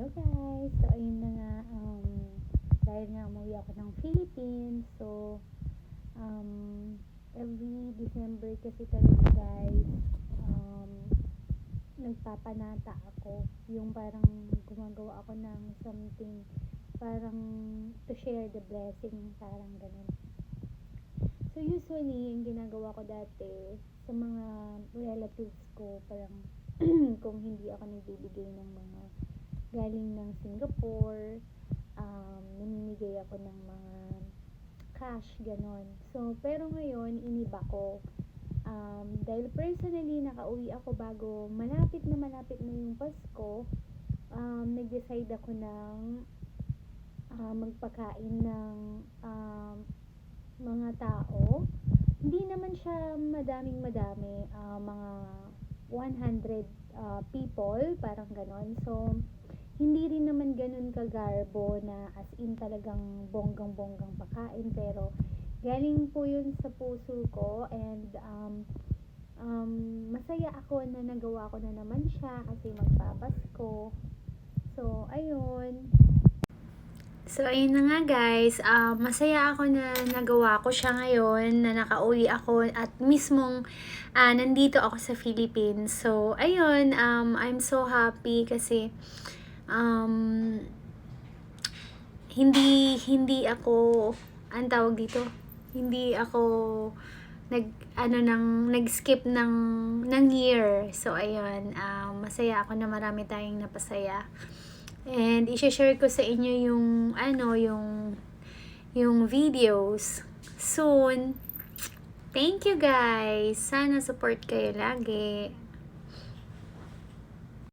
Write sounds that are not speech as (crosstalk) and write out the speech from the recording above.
Hello guys! So ayun na nga, um, dahil nga umuwi ako ng Philippines, so um, every December kasi talaga guys, um, nagpapanata ako. Yung parang gumagawa ako ng something, parang to share the blessing, parang ganun. So usually, yung ginagawa ko dati sa mga relatives ko, parang (clears throat) kung hindi ako nagbibigay ng mga galing ng Singapore, um, namimigay ako ng mga cash, ganon. So, pero ngayon, iniba ko. Um, dahil personally, nakauwi ako bago malapit na malapit na yung Pasko, um, nag-decide ako ng ah, magpakain ng um, mga tao. Hindi naman siya madaming madami, ah, mga 100 ah, people, parang ganon. So, hindi rin naman ganun kagarbo na as in talagang bonggang-bonggang pakain pero galing po yun sa puso ko and um, um, masaya ako na nagawa ko na naman siya kasi magpapasko. So ayun. So, ayun na nga guys, ah, masaya ako na nagawa ko siya ngayon, na nakauwi ako at mismong ah, nandito ako sa Philippines. So, ayun, um, I'm so happy kasi um, hindi hindi ako ang tawag dito? Hindi ako nag ano nang nag-skip ng ng year. So ayun um, masaya ako na marami tayong napasaya. And i-share ko sa inyo yung ano yung yung videos soon. Thank you guys. Sana support kayo lagi